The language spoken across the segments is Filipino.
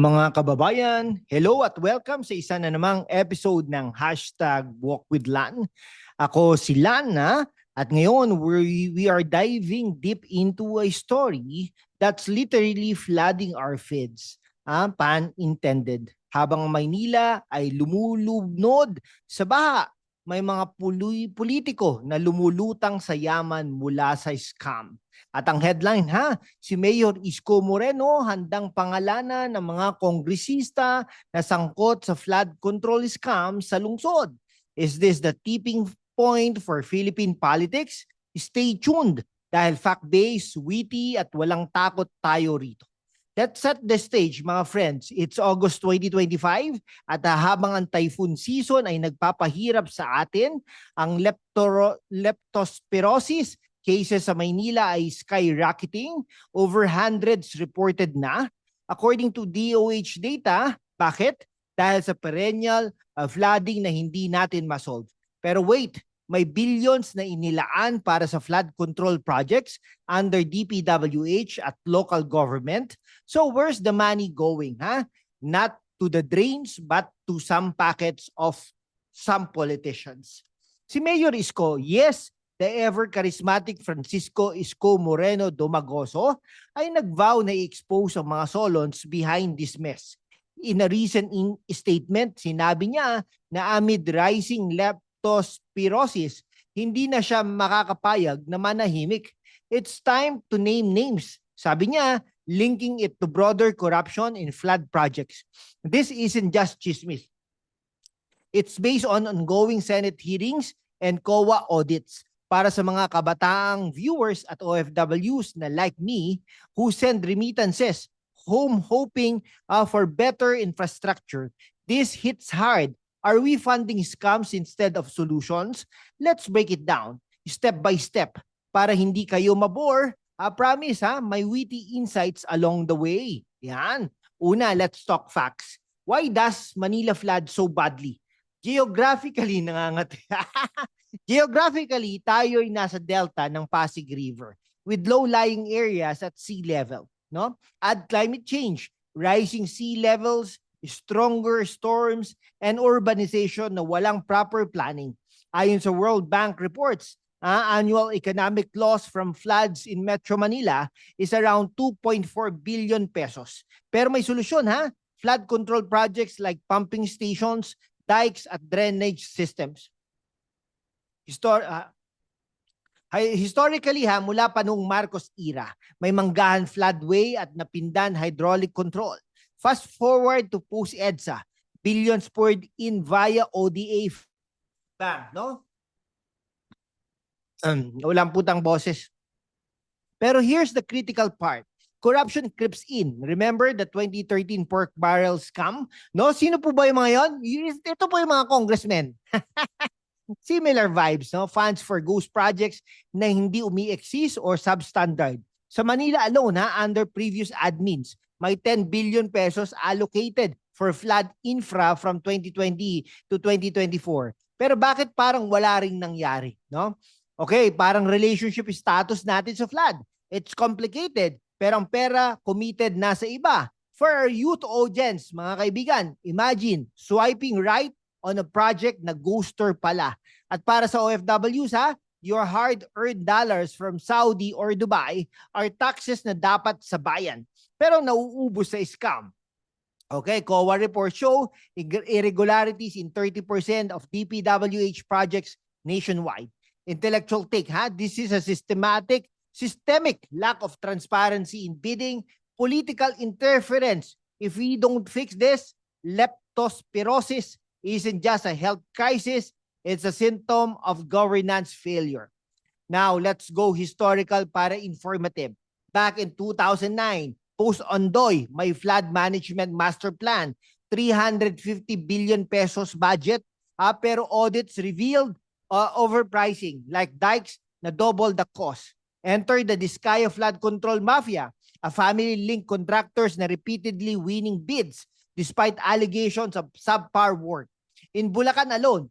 Mga kababayan, hello at welcome sa isa na namang episode ng Hashtag Walk with Lan. Ako si Lan na at ngayon we, we are diving deep into a story that's literally flooding our feeds. Ah, pan intended. Habang Maynila ay lumulubnod sa baha, may mga puloy politiko na lumulutang sa yaman mula sa scam. At ang headline ha, si Mayor Isko Moreno handang pangalanan ng mga kongresista na sangkot sa flood control scam sa lungsod. Is this the tipping point for Philippine politics? Stay tuned dahil fact-based, witty at walang takot tayo rito. Let's set the stage mga friends. It's August 2025 at ah, habang ang typhoon season ay nagpapahirap sa atin, ang leptoro, leptospirosis cases sa Maynila ay skyrocketing. Over hundreds reported na. According to DOH data, bakit? Dahil sa perennial uh, flooding na hindi natin masolve. Pero wait, may billions na inilaan para sa flood control projects under DPWH at local government. So where's the money going, ha? Not to the drains but to some packets of some politicians. Si Mayor Isko, yes, the ever charismatic Francisco Isko Moreno Domagoso ay nagvow na i-expose ang mga solons behind this mess. In a recent in- statement, sinabi niya na amid rising leptospirosis, hindi na siya makakapayag na manahimik. It's time to name names. Sabi niya, linking it to broader corruption in flood projects. This isn't just chismis. It's based on ongoing Senate hearings and COA audits para sa mga kabataang viewers at OFWs na like me who send remittances home hoping uh, for better infrastructure. This hits hard. Are we funding scams instead of solutions? Let's break it down step by step para hindi kayo mabore. I promise ha, may witty insights along the way. Yan. Una, let's talk facts. Why does Manila flood so badly? Geographically nangangati. Geographically, tayo ay nasa delta ng Pasig River with low-lying areas at sea level, no? Add climate change, rising sea levels, stronger storms, and urbanization na walang proper planning. Ayon sa World Bank reports, ah, annual economic loss from floods in Metro Manila is around 2.4 billion pesos. Pero may solusyon ha? Flood control projects like pumping stations, dikes at drainage systems. Histor hi- historically ha, mula pa noong Marcos era, may manggahan floodway at napindan hydraulic control. Fast forward to post-EDSA, billions poured in via ODA. Bang, no? Um, walang putang boses. Pero here's the critical part. Corruption creeps in. Remember the 2013 pork barrel scam? No? Sino po ba yung mga yon? Ito po yung mga congressmen. Similar vibes, no? Funds for ghost projects na hindi umi-exist or substandard. Sa Manila alone, ha, under previous admins, may 10 billion pesos allocated for flood infra from 2020 to 2024. Pero bakit parang wala ring nangyari, no? Okay, parang relationship status natin sa flood. It's complicated, pero ang pera committed na sa iba. For our youth audience, mga kaibigan, imagine swiping right on a project na ghoster pala. At para sa OFWs ha, your hard-earned dollars from Saudi or Dubai are taxes na dapat sa bayan. Pero nauubos sa scam. Okay, COA report show irregularities in 30% of DPWH projects nationwide. Intellectual take, ha? This is a systematic, systemic lack of transparency in bidding, political interference. If we don't fix this, leptospirosis isn't just a health crisis, it's a symptom of governance failure. Now, let's go historical para informative. Back in 2009, post-Ondoy, may flood management master plan, 350 billion pesos budget, ah, pero audits revealed uh, overpricing like dikes na double the cost. Enter the Discaya flood control mafia, a family-linked contractors na repeatedly winning bids despite allegations of subpar work. In Bulacan alone,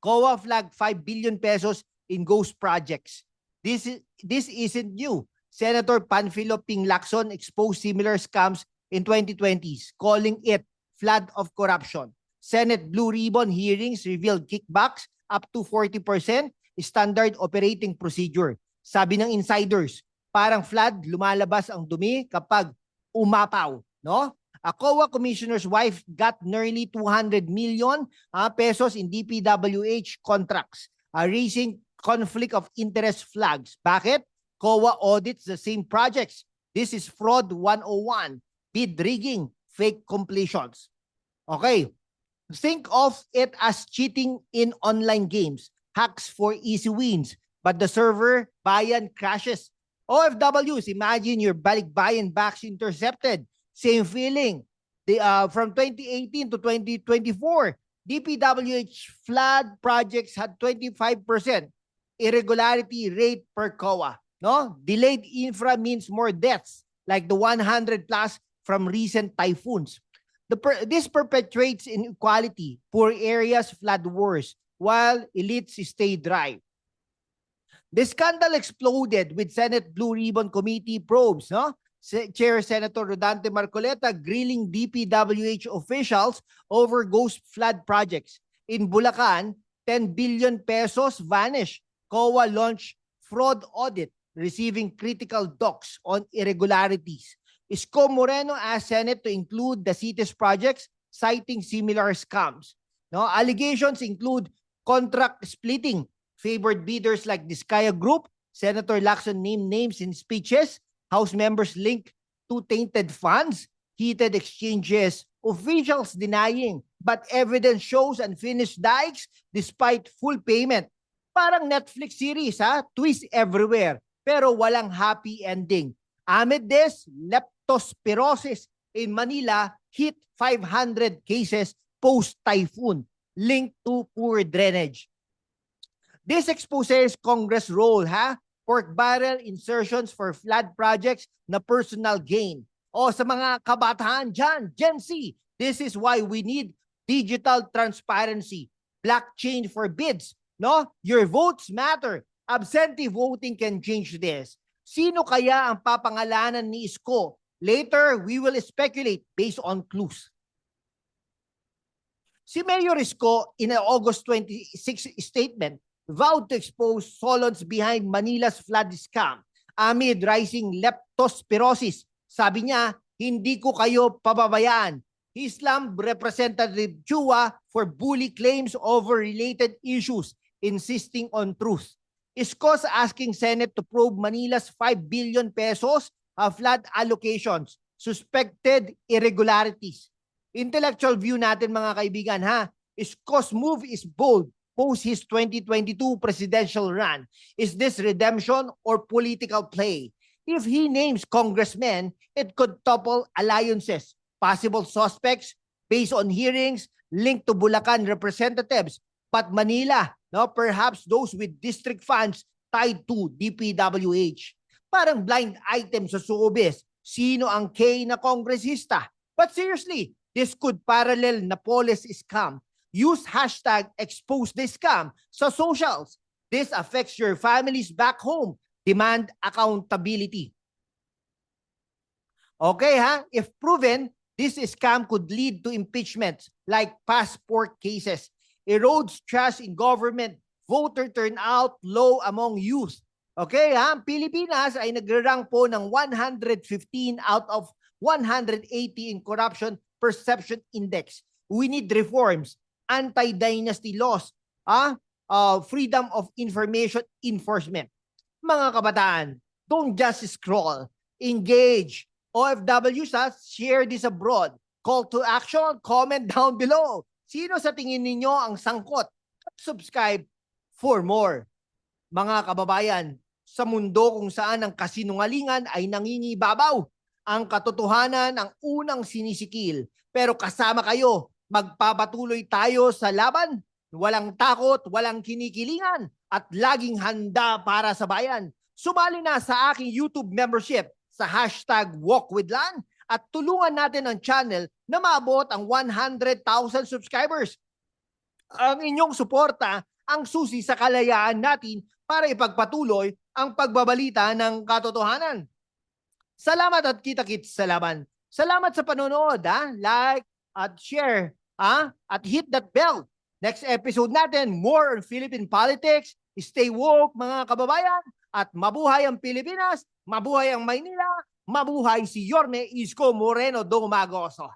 COA flagged 5 billion pesos in ghost projects. This is, this isn't new. Senator Panfilo Ping Lacson exposed similar scams in 2020s, calling it flood of corruption. Senate Blue Ribbon hearings revealed kickbacks up to 40% standard operating procedure. Sabi ng insiders, parang flood, lumalabas ang dumi kapag umapaw, no? A COA commissioner's wife got nearly 200 million ah, pesos in DPWH contracts, ah, raising conflict of interest flags. Bakit? COA audits the same projects. This is fraud 101, bid rigging, fake completions. Okay. Think of it as cheating in online games, hacks for easy wins, but the server bayan crashes. OFWs, imagine your balikbayan backs intercepted. Same feeling. The, uh, from 2018 to 2024, DPWH flood projects had 25% irregularity rate per COA. No? Delayed infra means more deaths, like the 100 plus from recent typhoons. The per- this perpetuates inequality. Poor areas flood worse, while elites stay dry. The scandal exploded with Senate Blue Ribbon Committee probes, no? Chair Senator Rodante Marcoleta grilling DPWH officials over ghost flood projects. In Bulacan, 10 billion pesos vanish. COA launched fraud audit, receiving critical docs on irregularities. Isko Moreno asked Senate to include the city's projects, citing similar scams. No, allegations include contract splitting, favored bidders like Diskaya Group. Senator Lacson named names in speeches. House members linked to tainted funds, heated exchanges, officials denying, but evidence shows unfinished dikes despite full payment. Parang Netflix series ha, twist everywhere, pero walang happy ending. Amid this, leptospirosis in Manila hit 500 cases post-typhoon linked to poor drainage. This exposes Congress role, ha? Pork barrel insertions for flood projects na personal gain. O sa mga kabataan dyan, Gen Z, this is why we need digital transparency, blockchain for bids, no? Your votes matter. Absentee voting can change this. Sino kaya ang papangalanan ni Isko? Later, we will speculate based on clues. Si Mayor Isko, in an August 26 statement, vowed to expose Solons behind Manila's flood scam amid rising leptospirosis. Sabi niya, hindi ko kayo pababayaan. Islam Representative Chua for bully claims over related issues, insisting on truth. Isko's asking Senate to probe Manila's 5 billion pesos of flood allocations, suspected irregularities. Intellectual view natin mga kaibigan ha. Isko's move is bold post his 2022 presidential run. Is this redemption or political play? If he names congressmen, it could topple alliances, possible suspects based on hearings linked to Bulacan representatives. But Manila, no, perhaps those with district funds tied to DPWH. Parang blind item sa suubis. Sino ang K na kongresista? But seriously, this could parallel Napoles scam use hashtag expose this scam sa socials. This affects your families back home. Demand accountability. Okay ha? If proven, this scam could lead to impeachments like passport cases, erodes trust in government, voter turnout low among youth. Okay ha? Ang Pilipinas ay nagre-rank po ng 115 out of 180 in corruption perception index. We need reforms anti-dynasty laws, ah, uh, freedom of information enforcement. Mga kabataan, don't just scroll, engage. OFWs, ha, share this abroad. Call to action, comment down below. Sino sa tingin ninyo ang sangkot? Subscribe for more. Mga kababayan, sa mundo kung saan ang kasinungalingan ay nangingibabaw, ang katotohanan ang unang sinisikil. Pero kasama kayo magpapatuloy tayo sa laban. Walang takot, walang kinikilingan, at laging handa para sa bayan. Sumali na sa aking YouTube membership sa hashtag WalkWithLan at tulungan natin ang channel na maabot ang 100,000 subscribers. Ang inyong suporta ang susi sa kalayaan natin para ipagpatuloy ang pagbabalita ng katotohanan. Salamat at kita-kits sa laban. Salamat sa panonood, ha? Like at share, ha? At hit that bell. Next episode natin, more on Philippine politics. Stay woke, mga kababayan. At mabuhay ang Pilipinas, mabuhay ang Maynila, mabuhay si Yorme Isko Moreno Domagoso.